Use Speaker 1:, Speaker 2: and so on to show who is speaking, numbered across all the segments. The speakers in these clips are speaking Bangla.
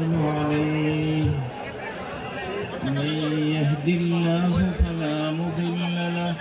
Speaker 1: عليه من يهد الله فلا مضل له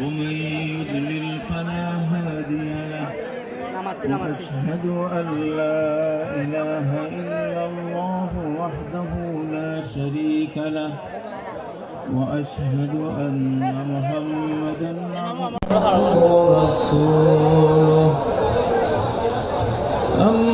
Speaker 1: ومن يضلل فلا هادي له. وأشهد أن لا إله إلا الله وحده لا شريك له وأشهد أن محمدا عبده ورسوله. أما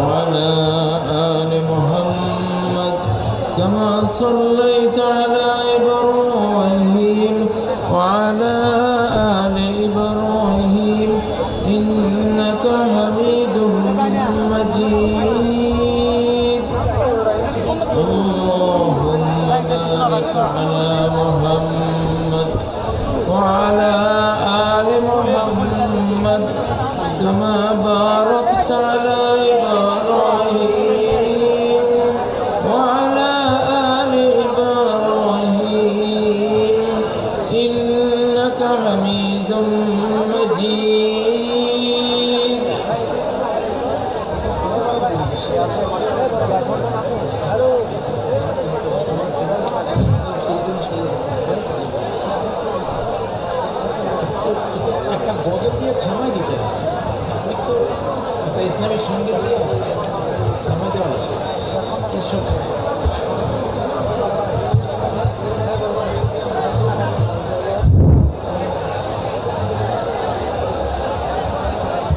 Speaker 1: وعلى آل محمد كما صليت على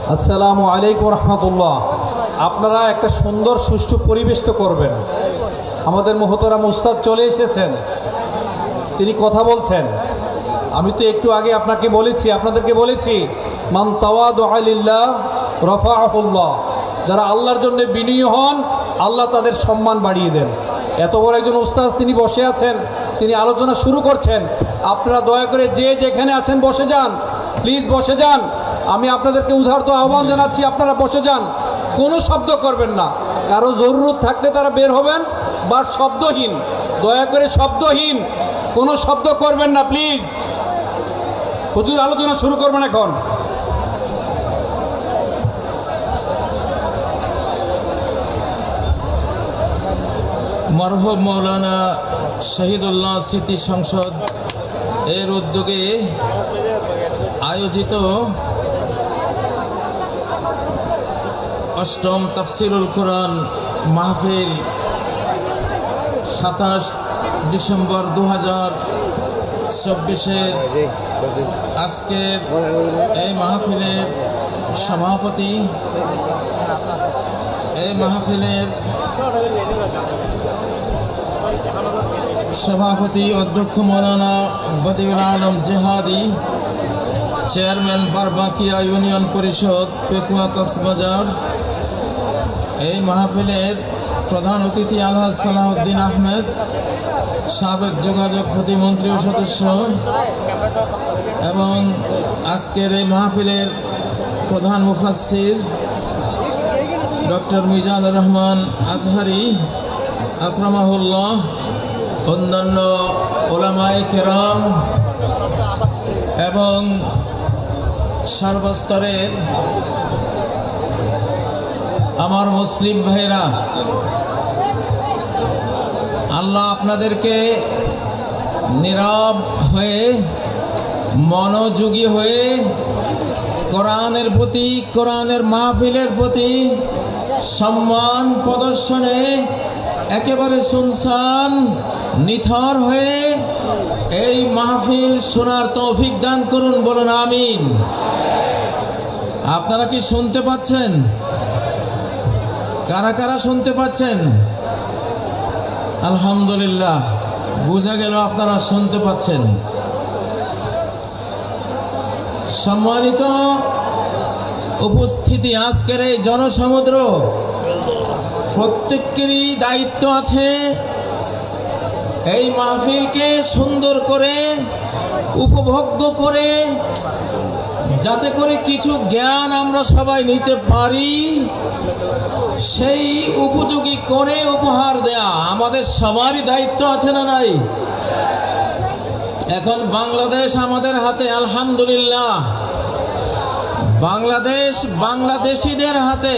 Speaker 2: আসসালামু আলাইকুম রহমতুল্লাহ। আপনারা একটা সুন্দর, সুষ্ঠু পরিবেশ তো করবেন। আমাদের মহতরাম উস্তাদ চলে এসেছেন। তিনি কথা বলছেন। আমি তো একটু আগে আপনাকে বলেছি, আপনাদেরকে বলেছি, মান তাওয়াদ আলিল্লাহ রফাহুল্লাহ। যারা আল্লাহর জন্য বিনয়ী হন, আল্লাহ তাদের সম্মান বাড়িয়ে দেন। এত বড় একজন উস্তাদ তিনি বসে আছেন, তিনি আলোচনা শুরু করছেন। আপনারা দয়া করে যে যেখানে আছেন বসে যান। প্লিজ বসে যান। আমি আপনাদেরকে উদাহরত আহ্বান জানাচ্ছি, আপনারা বসে যান। কোনো শব্দ করবেন না। কারও জরুরত থাকলে তারা বের হবেন বা শব্দহীন। দয়া করে শব্দহীন। কোনো শব্দ করবেন না, প্লিজ। হুজুর আলোচনা শুরু করবেন এখন।
Speaker 1: মরহব মৌলানা শহীদুল্লাহ স্মৃতি সংসদ এর উদ্যোগে আয়োজিত অষ্টম তাফসিরুল কোরআন মাহফিল সাতাশ ডিসেম্বর দু হাজার চব্বিশের আজকের এই মাহফিলের সভাপতি, এই মাহফিলের সভাপতি অধ্যক্ষ মৌলানা বদিউল আলম জেহাদি, চেয়ারম্যান বারবাকিয়া ইউনিয়ন পরিষদ, পেকুয়া কক্সবাজার এই মাহফিলের প্রধান অতিথি আলহাজ সালাউদ্দিন আহমেদ, সাবেক যোগাযোগ প্রতিমন্ত্রী ও সদস্য এবং আজকের এই মাহফিলের প্রধান মুফাসির ডক্টর মিজানুর রহমান আজহারি, আকরামাহুল্লাহ, অন্যান্য ওলামায়ে কেরাম এবং সর্বস্তরের আমার মুসলিম ভাইরা আল্লাহ আপনাদেরকে নীরব হয়ে, মনোযোগী হয়ে কোরআনের প্রতি, কোরআনের মাহফিলের প্রতি সম্মান প্রদর্শনে একেবারে শুনশান, নিথর হয়ে এই মাহফিল শোনার তৌফিক দান করুন, বলুন আমিন। আপনারা কি শুনতে পাচ্ছেন? কারা কারা শুনতে পাচ্ছেন? আলহামদুলিল্লাহ, বোঝা গেল আপনারা শুনতে পাচ্ছেন। সম্মানিত উপস্থিতি আজকের এই জনসমুদ্র, প্রত্যেকেরই দায়িত্ব আছে এই মাহফিলকে সুন্দর করে, উপভোগ্য করে যাতে করে কিছু জ্ঞান আমরা সবাই নিতে পারি, সেই উপযোগী করে উপহার দেয়া আমাদের সবারই দায়িত্ব আছে না নাই? এখন বাংলাদেশ আমাদের হাতে, আলহামদুলিল্লাহ। বাংলাদেশ বাংলাদেশিদের হাতে।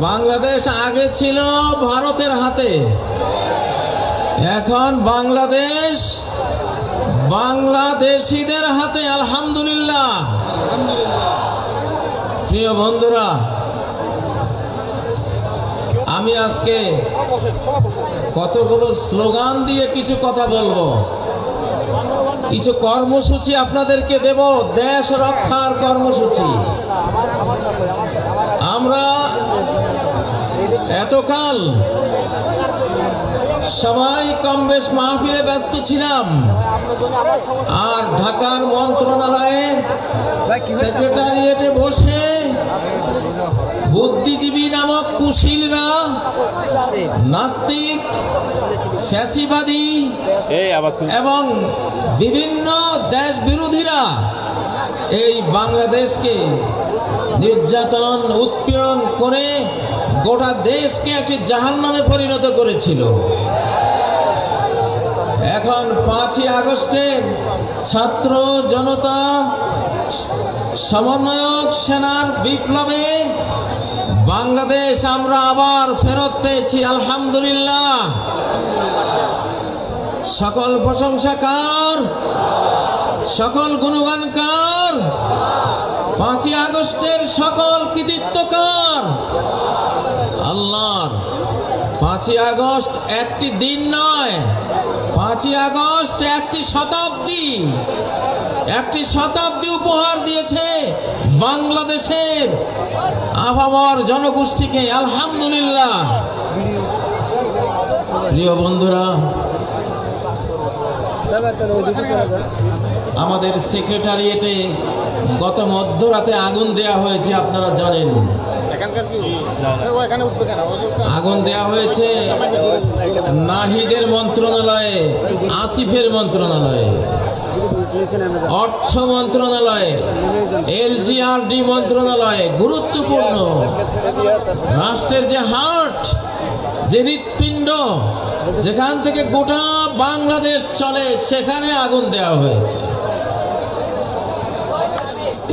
Speaker 1: বাংলাদেশ আগে ছিল ভারতের হাতে। এখন বাংলাদেশ বাংলাদেশিদের হাতে আলহামদুলিল্লাহ। প্রিয় বন্ধুরা, আমি আজকে কতগুলো স্লোগান দিয়ে কিছু কথা বলব। কিছু কর্মসূচি আপনাদেরকে দেব, দেশ রক্ষার কর্মসূচি। আমরা এতকাল সবাই কম বেশ মাহফিলে ব্যস্ত ছিলাম। আর ঢাকার মন্ত্রণালয়ে সেক্রেটারিয়েটে বসে বুদ্ধিজীবী নামক কুশীলরা নাস্তিক ফ্যাসিবাদী এবং বিভিন্ন দেশ বিরোধীরা এই বাংলাদেশকে নির্যাতন উৎপীড়ন করে গোটা দেশকে একটি জাহান্নামে পরিণত করেছিল। এখন পাঁচই আগস্টের ছাত্র জনতা সমন্বয়ক সেনার বিপ্লবে বাংলাদেশ আমরা আবার ফেরত পেয়েছি, আলহামদুলিল্লাহ। সকল প্রশংসা কার সকল গুণগান কার পাঁচই আগস্টের সকল কৃতিত্ব কার আল্লাহর। পাঁচই আগস্ট একটি দিন নয়, পাঁচই আগস্ট একটি শতাব্দী। একটি শতাব্দী উপহার দিয়েছে বাংলাদেশের আভামর জনগোষ্ঠীকে, আলহামদুলিল্লাহ। প্রিয় বন্ধুরা, আমাদের সেক্রেটারিয়েটে গত মধ্যরাতে আগুন দেয়া হয়েছে, আপনারা জানেন। আগুন দেয়া হয়েছে নাহিদের মন্ত্রণালয়ে আসিফের মন্ত্রণালয়ে অর্থ মন্ত্রণালয়ে এলজিআরডি মন্ত্রণালয়ে গুরুত্বপূর্ণ। রাষ্ট্রের যে হার্ট যে হৃৎপিণ্ড যেখান থেকে গোটা বাংলাদেশ চলে সেখানে আগুন দেওয়া হয়েছে।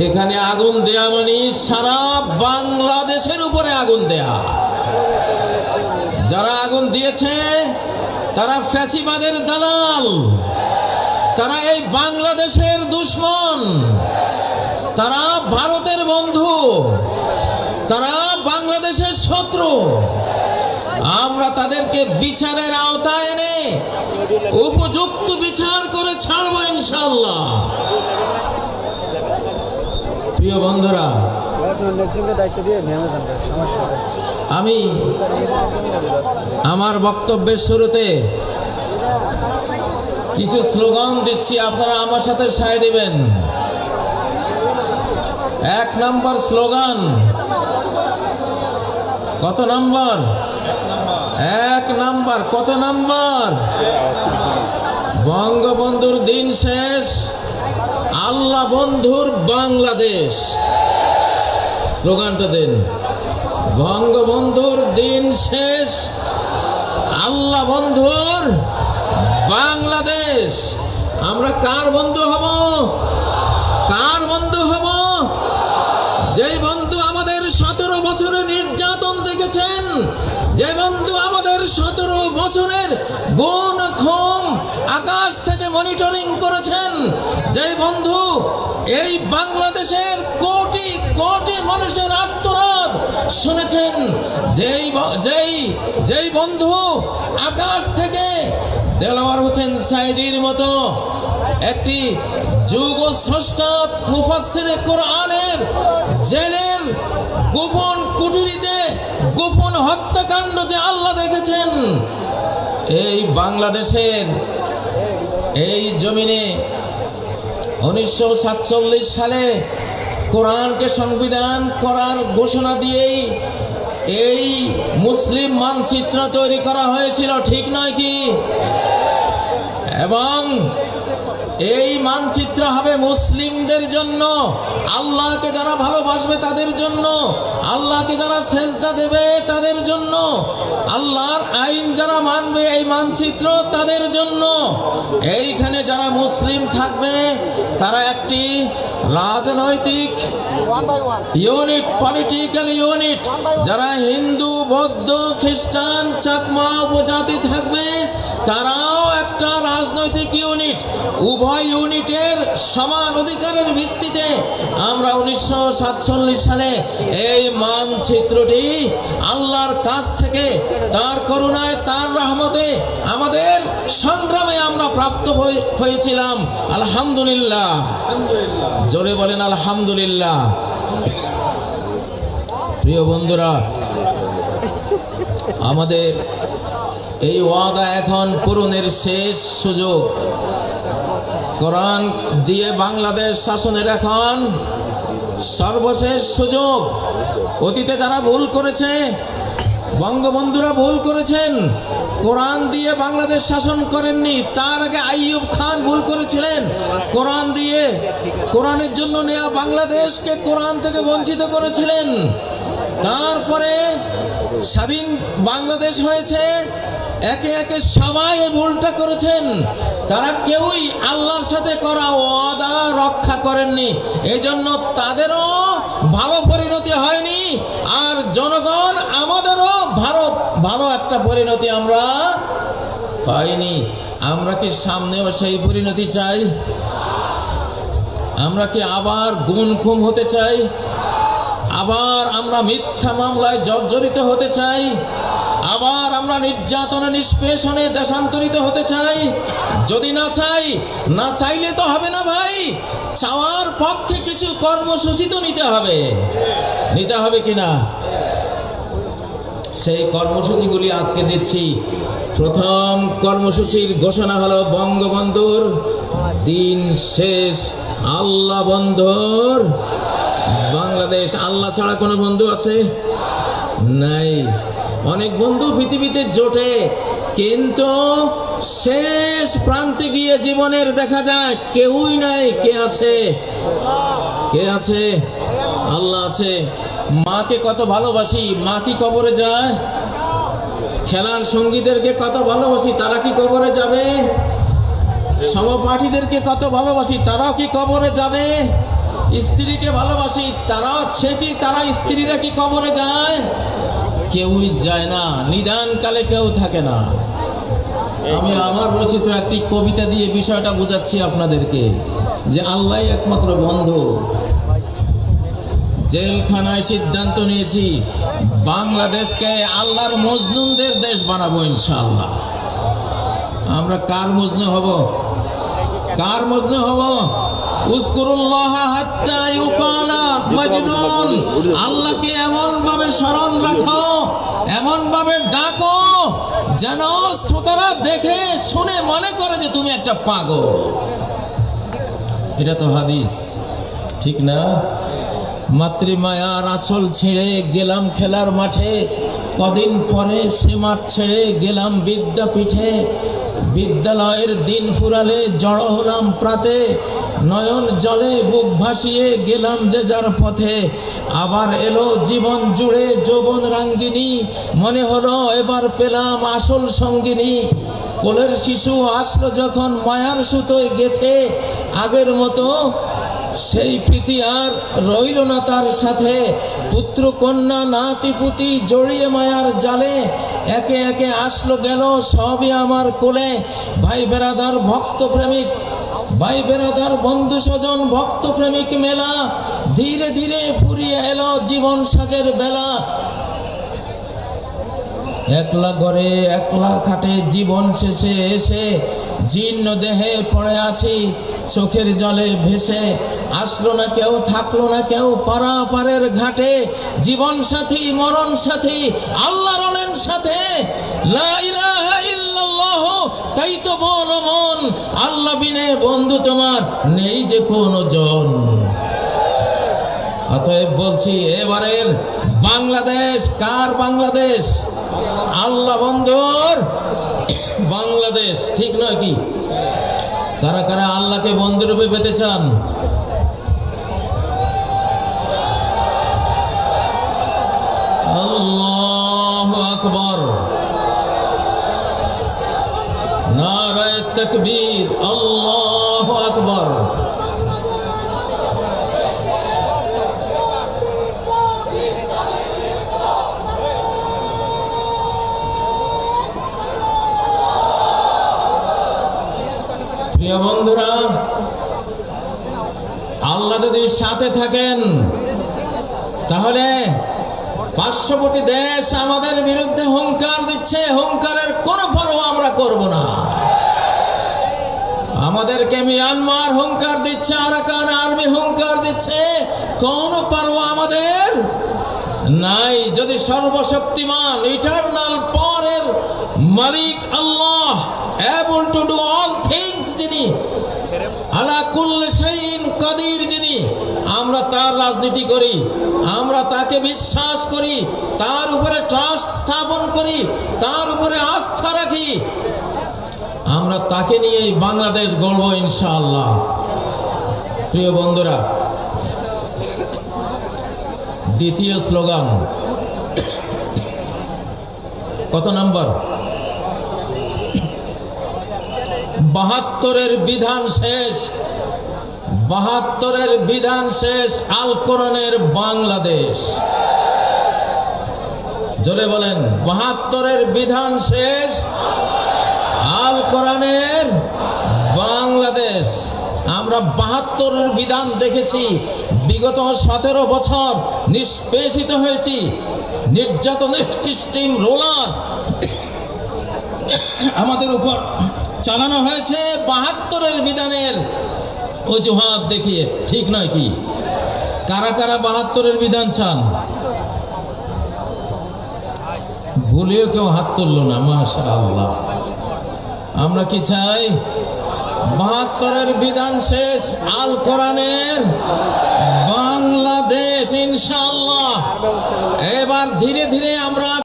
Speaker 1: এখানে আগুন দেয়া মানে সারা বাংলাদেশের উপরে আগুন দেয়া। যারা আগুন দিয়েছে, তারা ফ্যাসিবাদের দালাল। তারা এই বাংলাদেশের দুশ্মন। তারা ভারতের বন্ধু। তারা বাংলাদেশের শত্রু। আমরা তাদেরকে বিচারের আওতায় এনে উপযুক্ত বিচার করে ছাড়বো ইনশাল্লাহ প্রিয় বন্ধুরা, আমি আমার বক্তব্যের শুরুতে কিছু স্লোগান দিচ্ছি, আপনারা আমার সাথে সায় দিবেন। এক নাম্বার স্লোগান, কত নাম্বার? এক নাম্বার, কত নাম্বার? বঙ্গবন্ধুর দিন শেষ। আল্লাহ বন্ধুর বাংলাদেশ। স্লোগানটা দেন, বঙ্গবন্ধুর দিন শেষ, আল্লাহ বন্ধুর বাংলাদেশ। আমরা কার বন্ধু হব? কার বন্ধু হব? যে বন্ধু আমাদের সতেরো বছরের নির্যাতন দেখেছেন, যে বন্ধু আমাদের সতেরো বছরের গুণ মনিটরিং করেছেন। যে বন্ধু, এই বাংলাদেশের কোটি কোটি মানুষের আত্মনাদ শুনেছেন। যেই যেই যেই বন্ধু আকাশ থেকে দেলাওয়ার হোসেন সাইদির মতো একটি যুগ স্রষ্টা মুফাসসিরে কোরআনের জেলের গোপন কুটুরিতে গোপন হত্যাকাণ্ড যে আল্লাহ দেখেছেন, এই বাংলাদেশের এই জমিনে উনিশশো সাতচল্লিশ সালে কোরআনকে সংবিধান করার ঘোষণা দিয়েই এই মুসলিম মানচিত্র তৈরি করা হয়েছিল, ঠিক নয় কি? এবং এই মানচিত্র হবে মুসলিমদের জন্য। আল্লাহকে যারা ভালোবাসবে তাদের জন্য। আল্লাহকে যারা সেজদা দেবে তাদের জন্য। আল্লাহর আইন যারা মানবে এই মানচিত্র তাদের জন্য। এইখানে যারা মুসলিম থাকবে, তারা একটি রাজনৈতিক ইউনিট পলিটিক্যাল ইউনিট যারা হিন্দু বৌদ্ধ খ্রিস্টান চাকমা উপজাতি থাকবে তারাও একটা রাজনৈতিক ইউনিট। উভয় ইউনিটের সমান অধিকারের ভিত্তিতে আমরা উনিশশো সাতচল্লিশ সালে এই মানচিত্রটি আল্লাহর কাছ থেকে তার করুণায় তার রহমতে আমাদের সংগ্রামে আমরা প্রাপ্ত হয়ে- হয়েছিলাম। আলহামদুলিল্লাহ। জোরে বলেন, আলহামদুলিল্লাহ। প্রিয় বন্ধুরা, আমাদের এই ওয়াদা এখন পূরণের শেষ সুযোগ। কোরআন দিয়ে বাংলাদেশ শাসনের এখন সর্বশেষ সুযোগ। অতীতে যারা ভুল করেছে, বঙ্গবন্ধুরা ভুল করেছেন কোরআন দিয়ে বাংলাদেশ শাসন করেননি, তার আগে আইয়ুব খান ভুল করেছিলেন। কোরআন দিয়ে, কোরআনের জন্য নেওয়া বাংলাদেশকে কোরআন থেকে বঞ্চিত করেছিলেন। তারপরে স্বাধীন বাংলাদেশ হয়েছে, একে একে সবাই ভুলটা করেছেন। তারা কেউই আল্লাহর সাথে করা ওয়াদা রক্ষা করেননি। এই জন্য তাদেরও ভালো পরিণতি হয়নি, আর জনগণ আমাদেরও ভালো একটা পরিণতি আমরা পাইনি। আমরা কি সামনেও সেই পরিণতি চাই? আমরা কি আবার গুণ খুম হতে চাই? আবার আমরা মিথ্যা মামলায় জর্জরিত হতে চাই? আবার আমরা নির্যাতনে, নিষ্পেষণে দেশান্তরিত হতে চাই? যদি না চাই, না চাইলে তো হবে না ভাই। চাওয়ার পক্ষে কিছু কর্মসূচি তো নিতে হবে। নিতে হবে কিনা? সেই কর্মসূচিগুলি আজকে দিচ্ছি। প্রথম কর্মসূচির ঘোষণা হলো, বঙ্গবন্ধুর দিন শেষ, আল্লাহ বন্ধুর বাংলাদেশ। আল্লাহ ছাড়া কোনো বন্ধু আছে? নাই। অনেক বন্ধু পৃথিবীতে জোটে, কিন্তু শেষ প্রান্তে গিয়ে জীবনের দেখা যায়, কেউই নাই, কে আছে? কে আছে? আল্লাহ আছে। মাকে কত ভালোবাসি? মা কি কবরে যায়? খেলার সঙ্গীদেরকে কত ভালোবাসি? তারা কি কবরে যাবে? সহপাঠীদেরকে কত ভালোবাসি? তারাও কি কবরে যাবে? স্ত্রীকে ভালোবাসি, তারাও সে কি, তারা স্ত্রীরা কি কবরে যায়? কেউই যায় না নিদান কালে কেউ থাকে না। আমি আমার রচিত একটি কবিতা দিয়ে বিষয়টা বোঝাচ্ছি আপনাদেরকে, যে আল্লাহ একমাত্র বন্ধু। জেলখানায় সিদ্ধান্ত নিয়েছি, বাংলাদেশকে আল্লাহর মজনুনদের দেশ বানাবো ইনশাল্লাহ আমরা কার মজনু হব? কার মজনু হব? আল্লাহকে এমন ভাবে স্মরণ রাখো এমন ভাবে ডাকো, যেন শ্রোতারা দেখে, শুনে মনে করে যে তুমি একটা পাগল। এটা তো হাদিস, ঠিক না? মাতৃমায়ার আঁচল ছেড়ে গেলাম খেলার মাঠে। কদিন পরে সে মাঠ ছেড়ে গেলাম বিদ্যাপীঠে। বিদ্যালয়ের দিন ফুরালে জড়ো হলাম প্রাতে। নয়ন জলে বুক ভাসিয়ে গেলাম যে যার পথে। আবার এলো জীবন জুড়ে যৌবন রাঙ্গিনী। মনে হলো এবার পেলাম আসল সঙ্গিনী। কোলের শিশু আসলো যখন মায়ার সুতোয় গেথে। আগের মতো সেই প্রীতি আর রইল না তার সাথে। পুত্র কন্যা, নাতি, পুতি জড়িয়ে মায়ার জালে একে একে আসলো গেল, সবই আমার কোলে। ভাই বেরাদার, ভক্ত প্রেমিক, ভাই বেরাদার, বন্ধু স্বজন, ভক্ত প্রেমিক মেলা। ধীরে ধীরে ফুরিয়ে এলো জীবন সাজের বেলা। একলা ঘরে, একলা খাটে জীবন শেষে এসে জীর্ণ দেহে পড়ে আছি, চোখের জলে ভেসে। আসলো না কেউ, থাকল না কেউ, পারাপারের ঘাটে। জীবন সাথী, মরণ সাথী আল্লাহ রলেন সাথে। তাই তো বল মন, আল্লাহ বিনে বন্ধু তোমার নেই যে কোনো জন অতএব বলছি, এবারের বাংলাদেশ, কার বাংলাদেশ? আল্লাহ বন্ধুর বাংলাদেশ, ঠিক নয় কি? কারা কারা আল্লাহকে বন্ধুরূপে পেতে চান? আল্লাহ আকবর। নারায় তকবীর, আল্লাহ আকবর। সাথে থাকেন। তাহলে পার্শ্ববর্তী দেশ আমাদের বিরুদ্ধে হুঙ্কার দিচ্ছে, হুঙ্কারের কোনো পরোয়া আমরা করব না। আমাদেরকে মিয়ানমার হুঙ্কার দিচ্ছে, আরাকান আর্মি হুঙ্কার দিচ্ছে, কোন পরোয়া আমাদের নাই। যদি সর্বশক্তিমান ইটারনাল পরের মালিক Allah able to do all things যিনি আলা কুল্লে শাইইন কাদির যিনি, আমরা তার রাজনীতি করি, আমরা তাকে বিশ্বাস করি, তার উপরে ট্রাস্ট স্থাপন করি, তার উপরে আস্থা রাখি। আমরা তাকে নিয়েই বাংলাদেশ গড়ব ইনশাআল্লাহ। প্রিয় বন্ধুরা, দ্বিতীয় স্লোগান, কত নাম্বার? বাহাত্তরের বিধান শেষ, বাহাত্তরের বিধান শেষ আল কোরআনের বাংলাদেশ। জোরে বলেন, বাহাত্তরের বিধান শেষ আল কোরআনের বাংলাদেশ। আমরা বাহাত্তরের বিধান দেখেছি, বিগত সতেরো বছর নিষ্পেষিত হয়েছি, নির্যাতনের স্টিম রোলার। আমাদের উপর চালানো হয়েছে বাহাত্তরের বিধানের অজুহাত দেখিয়ে। ঠিক নয় কি? কারা কারা বাহাত্তরের বিধান চান? ভুলেও কেউ হাত তুললো না মাশা আল্লাহ আমরা কি চাই? বাহাত্তরের বিধান শেষ, আল কোরআনের বাংলাদেশ, ইনশাআল্লাহ। এবার ধীরে ধীরে আমরা